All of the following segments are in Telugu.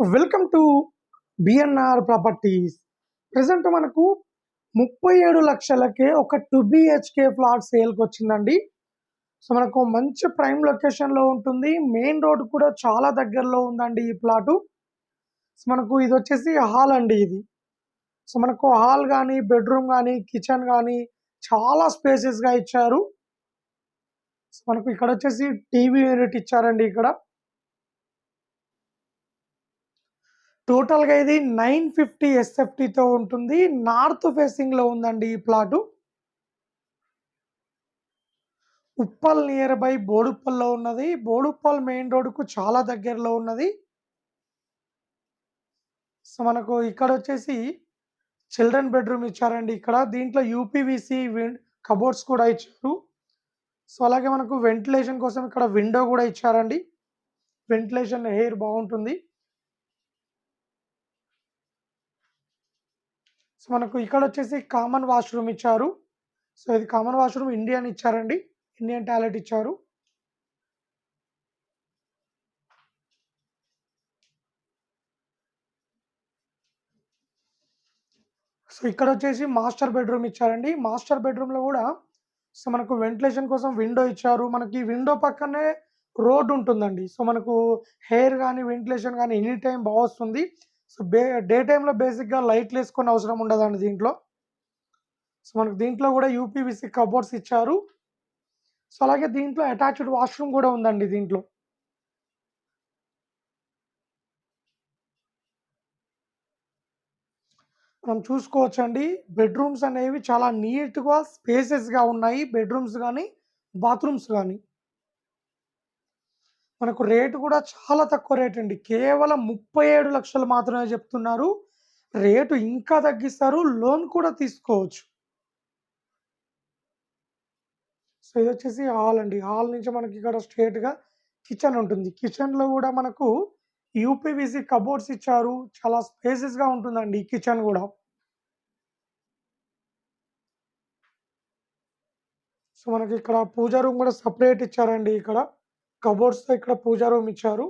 Welcome to BNR properties present మనకు ముప్పై ఏడు లక్షలకే ఒక టూ బిహెచ్కే ఫ్లాట్ సేల్కి వచ్చిందండి. సో మనకు మంచి ప్రైమ్ లొకేషన్లో ఉంటుంది. మెయిన్ రోడ్ కూడా చాలా దగ్గరలో ఉందండి ఈ ప్లాటు సో మనకు ఇది వచ్చేసి హాల్ అండి ఇది. సో మనకు హాల్ కానీ బెడ్రూమ్ కానీ కిచెన్ కానీ చాలా స్పేసెస్గా ఇచ్చారు. సో మనకు ఇక్కడ వచ్చేసి టీవీ యూనిట్ ఇచ్చారండి ఇక్కడ. టోటల్గా ఇది నైన్ ఫిఫ్టీ ఎస్ఎఫ్టీతో ఉంటుంది. నార్త్ ఫేసింగ్లో ఉందండి ఈ ప్లాటు. ఉప్పల్ నియర్ బై బోడుప్పల్లో ఉన్నది. బోడుప్పల్ మెయిన్ రోడ్కు చాలా దగ్గరలో ఉన్నది. సో మనకు ఇక్కడ వచ్చేసి చిల్డ్రన్ బెడ్రూమ్ ఇచ్చారండి ఇక్కడ. దీంట్లో యూపీవీసీ కబోర్డ్స్ కూడా ఇచ్చారు. సో అలాగే మనకు వెంటిలేషన్ కోసం ఇక్కడ విండో కూడా ఇచ్చారండి. వెంటిలేషన్ ఎయిర్ బాగుంటుంది. సో మనకు ఇక్కడ వచ్చేసి కామన్ వాష్రూమ్ ఇచ్చారు. సో ఇది కామన్ వాష్రూమ్ ఇండియన్ ఇచ్చారండి. ఇండియన్ టాయిలెట్ ఇచ్చారు. సో ఇక్కడ వచ్చేసి మాస్టర్ బెడ్రూమ్ ఇచ్చారండి. మాస్టర్ బెడ్రూమ్లో కూడా సో మనకు వెంటిలేషన్ కోసం విండో ఇచ్చారు. మనకి విండో పక్కనే రోడ్ ఉంటుందండి. సో మనకు హెయిర్ కానీ వెంటిలేషన్ కానీ ఎనీ టైం బాగా వస్తుంది. సో బే డే టైంలో బేసిక్గా లైట్లు వేసుకొని అవసరం ఉండదండి దీంట్లో. సో మనకు దీంట్లో కూడా యూపీవీసీ కబోర్డ్స్ ఇచ్చారు. సో అలాగే దీంట్లో అటాచ్డ్ వాష్రూమ్ కూడా ఉందండి దీంట్లో. మనం చూసుకోవచ్చండి. బెడ్రూమ్స్ అనేవి చాలా నీట్గా స్పేసెస్గా ఉన్నాయి. బెడ్రూమ్స్ కానీ బాత్రూమ్స్ కానీ. మనకు రేటు కూడా చాలా తక్కువ రేట్ అండి. కేవలం ముప్పై ఏడు లక్షలు మాత్రమే చెప్తున్నారు. రేటు ఇంకా తగ్గిస్తారు. లోన్ కూడా తీసుకోవచ్చు. సో ఇది వచ్చేసి హాల్ అండి. హాల్ నుంచి మనకి ఇక్కడ స్ట్రేట్గా కిచెన్ ఉంటుంది. కిచెన్లో కూడా మనకు యూపీవీసీ కబోర్డ్స్ ఇచ్చారు. చాలా స్పేసెస్గా ఉంటుందండి ఈ కిచెన్ కూడా. సో మనకి ఇక్కడ పూజా రూమ్ కూడా సపరేట్ ఇచ్చారండి ఇక్కడ. కబోర్డ్స్తో ఇక్కడ పూజా రూమ్ ఇచ్చారు.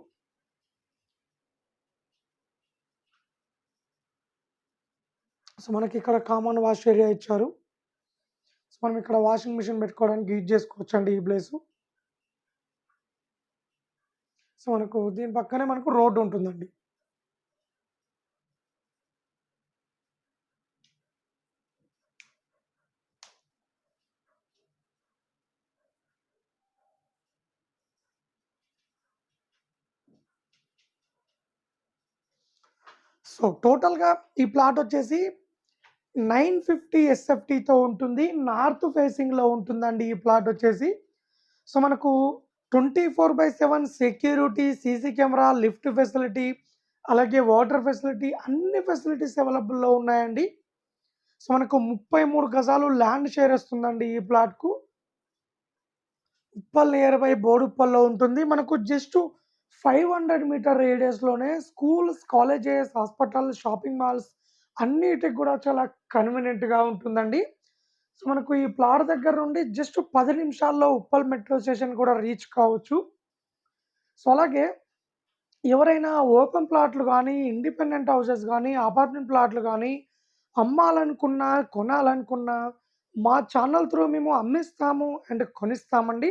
సో మనకి ఇక్కడ కామన్ వాష్ ఏరియా ఇచ్చారు. సో మనం ఇక్కడ వాషింగ్ మిషన్ పెట్టుకోవడానికి యూజ్ చేసుకోవచ్చు అండి ఈ ప్లేసు. సో మనకు దీని పక్కనే మనకు రోడ్డు ఉంటుందండి. సో టోటల్గా ఈ ప్లాట్ వచ్చేసి నైన్ ఫిఫ్టీ ఎస్ఎఫ్టీతో ఉంటుంది. నార్త్ ఫేసింగ్లో ఉంటుందండి ఈ ప్లాట్ వచ్చేసి. సో మనకు twenty four by seven security CC camera lift facility అలాగే వాటర్ ఫెసిలిటీ అన్ని ఫెసిలిటీస్ అవైలబుల్లో ఉన్నాయండి. సో మనకు ముప్పై మూడు గజాలు ల్యాండ్ షేర్ వస్తుందండి ఈ ప్లాట్కు. ఉప్పల్ నియర్ బై బోడుప్పల్లో ఉంటుంది. మనకు just five hundred metre రేడియస్లోనే schools colleges hospital shopping malls అన్నిటికి కూడా చాలా కన్వీనియంట్గా ఉంటుందండి. సో మనకు ఈ ప్లాట్ దగ్గర నుండి జస్ట్ పది నిమిషాల్లో ఉప్పల్ మెట్రో స్టేషన్ కూడా రీచ్ కావచ్చు. సో అలాగే ఎవరైనా ఓపెన్ ప్లాట్లు కానీ ఇండిపెండెంట్ హౌసెస్ కానీ అపార్ట్మెంట్ ప్లాట్లు కానీ అమ్మాలనుకున్నా కొనాలనుకున్నా మా ఛానల్ త్రూ మేము అమ్మిస్తాము అండ్ కొనిస్తామండి.